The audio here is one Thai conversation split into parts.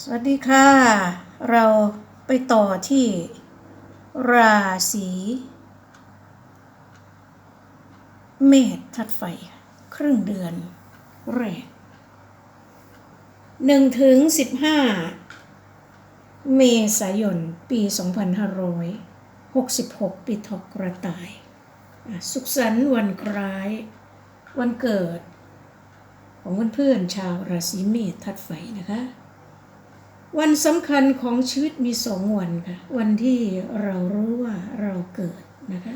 สวัสดีค่ะ เราไปต่อที่ราศีเมษทัดไฟ ครึ่งเดือนแรกหนึ่งถึงสิบห้าเมษายน ปี 2566 ปีถกกระต่ายอะสุขสันต์วันคล้าย วันเกิด ของเพื่อนๆชาวราศีเมษทัดไฟนะคะ วันสำคัญของชีวิตมีสองวันค่ะ วันที่เรารู้ว่าเราเกิดนะคะ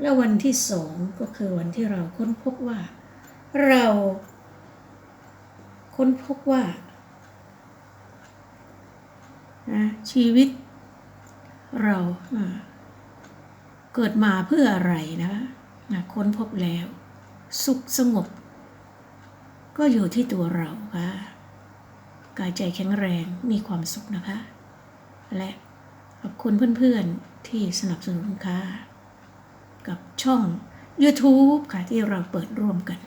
และวันที่สองก็คือวันที่เราค้นพบว่า เราค้นพบว่านะชีวิตเราเกิดมาเพื่ออะไรนะคะนะค้นพบแล้ว สุขสงบ ก็อยู่ที่ตัวเราค่ะ กายใจแข็งแรงมีความสุขนะคะ และขอบคุณเพื่อนๆที่สนับสนุนค่ะกับช่อง YouTube ค่ะที่เราเปิดร่วมกัน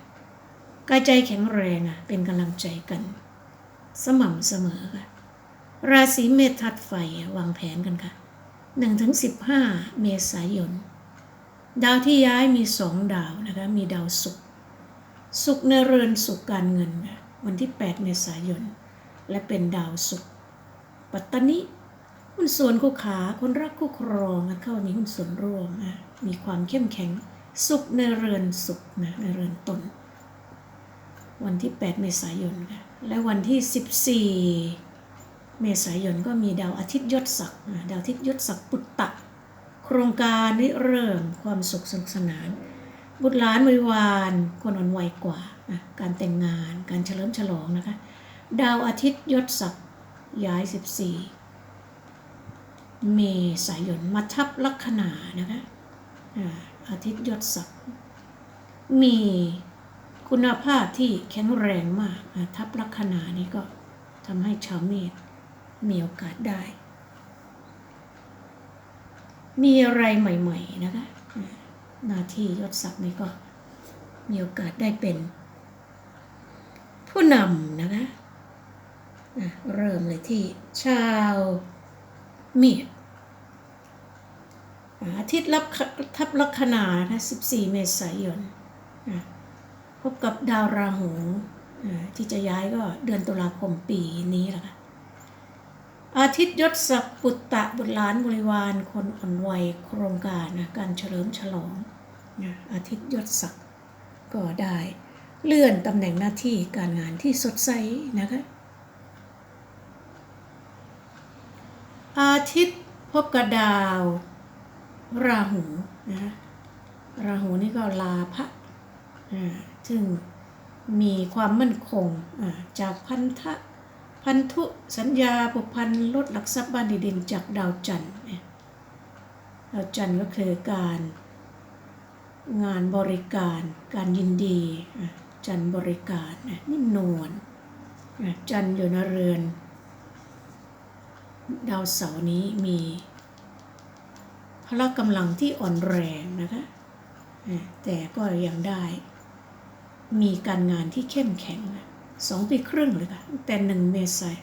กายใจแข็งแรงอะเป็นกำลังใจกัน สม่ำเสมอค่ะ ราศีเมษทัดไฟวางแผนกันค่ะ1ถึง15 เมษายน ดาวที่ย้ายมีสองดาวนะคะ มีดาวศุกร์ศุกร์ในเรือนศุกร์การเงินค่ะวันที่ 8 เมษายน และเป็นดาวศุกร์ปัตตานิหุ้นส่วนคู่ขาคนรักคู่ครองนะเข้ามีหุ้นส่วนร่วมนะมีความเข้มแข็งสุขในเรือนสุขนะในเรือนตน วันที่ 8 เมษายนค่ะและวันที่ 14 เมษายนก็มีดาวอาทิตย์ยศศักดิ์ดาวอาทิตย์ยศศักดิ์ปุตตะ โครงการริเริ่มความสุขสนุกสนาน บุตรหลานบริวารคนอ่อนวัยกว่า การแต่งงานการเฉลิมฉลองนะคะ ดาวอาทิตย์ยศศักดิ์ย้าย 14 เมษายนมาทับลัคนานะคะอาทิตย์ยศศักดิ์มีคุณภาพที่แข็งแรงมากาทับลัคนานี้ก็ทำให้ชาวเมษมีโอกาสได้ มีอะไรใหม่ๆนะคะอ่าหน้าที่ยศศักดิ์นี้ก็มีโอกาสได้เป็น ผู้นำนะคะ เริ่มเลยที่ชาวเมียดอาทิตย์รับทับลัคนานะ14 เมษายนพบกับดาวราหูที่จะย้ายก็เดือนตุลาคมปีนี้แหละค่ะอาทิตย์ยศศักดิ์ปุตตะบุตรหลานบริวาร คนอ่อนวัยโครงการนะการเฉลิมฉลองนะอาทิตย์ยศศักดิ์ก็ได้เลื่อนตำแหน่งหน้าที่การงานที่สดใสนะคะ อาทิตย์พบกับดาว ราหูนะคะราหูนี่ก็ลาพระซึ่งมีความมั่นคงจากพันธะพันธุสัญญาผูกพันลดหลักทรัพย์บ้านดินจากดาวจันทร์ดาวจันทร์ก็คือการงานบริการการยินดี จันทร์บริการนิ่มนวลจันทร์อยู่ในเรือน ดาวเสาร์นี้มีพละกำลังที่อ่อนแรงนะคะ แต่ก็ยังได้ มีการงานที่เข้มแข็งสองปีครึ่งเลยค่ะตั้งแต่หนึ่งเมษาย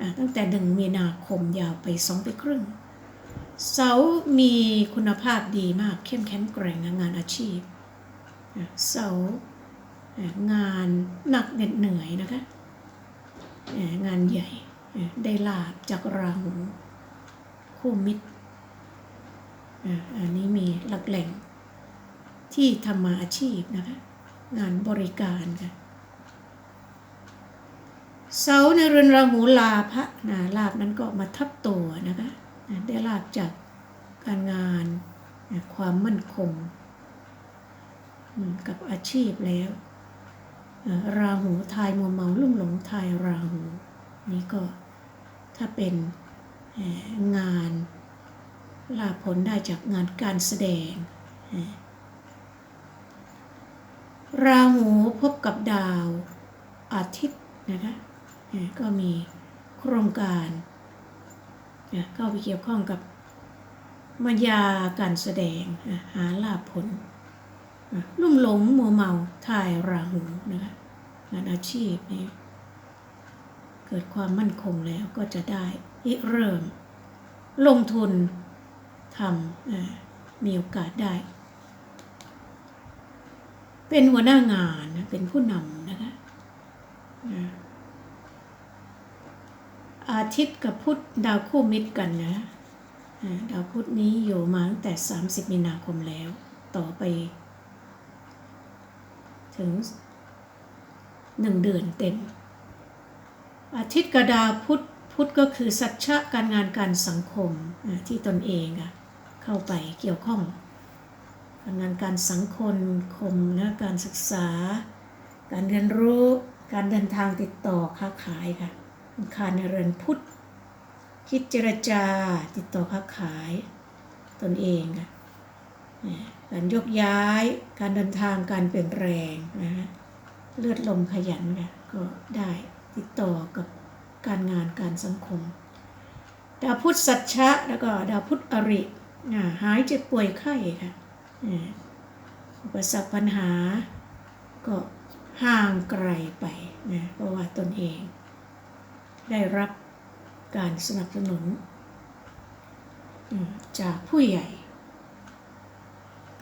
นตั้งแต่หนึ่งมีนาคมยาวไปสองปีครึ่ง เสาร์มีคุณภาพดีมากเข้มแข็งแกร่งงานอาชีพ เสาร์งานหนักเหน็ดเหนื่อยนะคะงานใหญ่ ได้ลาบจากราหูคู่มิตรอันนี้มีหลักแหล่งที่ทำมาอาชีพนะคะงานบริการค่ะเสาในเรือนราหูลาภะนะลาบนั้นก็มาทับตัวนะคะได้ลาบจากการงานความมั่นคงอืมกับอาชีพแล้ว ราหูทายมัวเมาลุ่มหลงทายราหู นี่ก็ ถ้าเป็นงานลาผลได้จากงานการแสดง ราหูพบกับดาวอาทิตย์นะคะก็มีโครงการเข้าไปเกี่ยวข้องกับมายาการแสดงหาลาผลลุ่มหลงมัวเมาทายราหูนะคะงานอาชีพนี่เกิดกิดความมั่นคงแล้วก็จะได้เริ่ม ลงทุนทำมีโอกาสได้ เป็นหัวหน้างานนะเป็นผู้นำนะคะอาทิตย์กับพุธดาวคู่มิตรกันนะดาวพุธนี้อยู่มาตั้งแต่ 30 มีนาคมแล้ว ต่อไป ถึงหนึ่งเดือนเต็ม อาทิตย์กระดาพุธพุธก็คือสัจฉะการงานการสังคมที่ตนเองเข้าไปเกี่ยวข้องการงานการสังคมคมนะการศึกษา การเรียนรู้การเดินทางติดต่อค้าขายค่ะอังคารในเรือนพุทธคิดเจรจาติดต่อค้าขายตนเองค่ะการยกย้ายการเดินทางการเปลี่ยนแปลงนะฮะเลือดลมขยันค่ะก็ได้ ติดต่อกับการงานการสังคม ดาวพุธสัจฉะแล้วก็ดาวพุธอริหายเจ็บป่วยไข้ค่ะอุปสรรคปัญหาก็ห่างไกลไปนะเพราะว่าตนเอง ได้รับการสนับสนุน จากผู้ใหญ่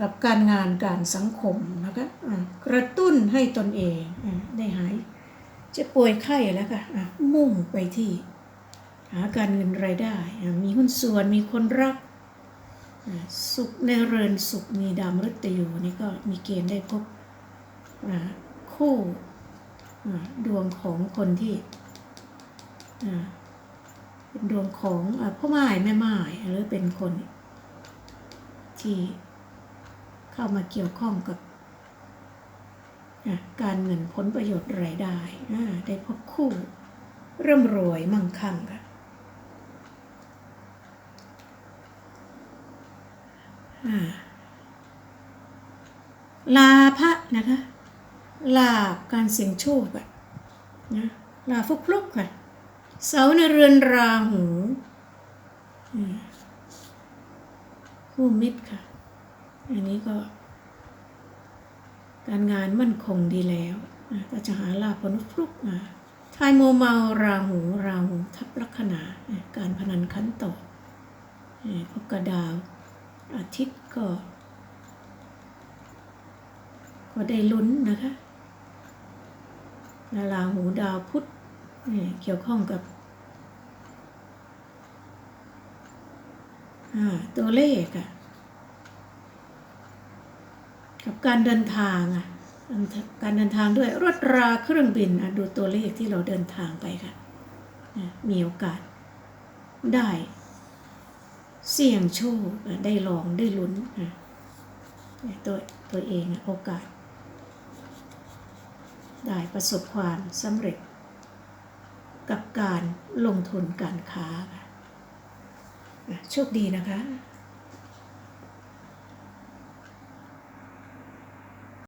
กับการงานการสังคมนะคะกระตุ้นให้ตนเองได้หาย จะป่วยไข้แล้วค่ะมุ่งไปที่ หาการเงินรายได้ มีหุ้นส่วนมีคนรัก สุขในเรือนสุขมีดาวมฤตยูนี่ก็มีเกณฑ์ได้พบคู่ดวงของคนที่เป็นดวงของอพ่อไม้แม่ไม้หรือเป็นคนที่เข้ามาเกี่ยวข้องกับ อะการเงินผลประโยชน์รายได้ได้พบคู่เริ่มรวยมั่งคั่งค่ะอ่าลาภะนะคะลาบการเสี่ยงโชคอะนะลาฟุกลุกค่ะเสาในเรือนราหูคู่มิตรค่ะ อันนี้ก็ การงานมั่นคงดีแล้วก็จะหาลาภผลฟลุกมาทายโมเมาราหูราหูทับลัคนาอะการพนันขันต่ออะพบกระดาว อาทิตย์ก็ ก็ได้ลุ้นนะคะล้วราหูดาวพุธเนี่ยเกี่ยวข้องกับตัวเลขอะ กับการเดินทางอะการเดินทางด้วยรถราเครื่องบินอะดูตัวเลขที่เราเดินทางไปค่ะมีโอกาสได้ เสี่ยงโชคได้ลองได้ลุ้นตัวตัวเองโอกาส ได้ประสบความสำเร็จ กับการลงทุนการค้าค่ะโชคดีนะคะ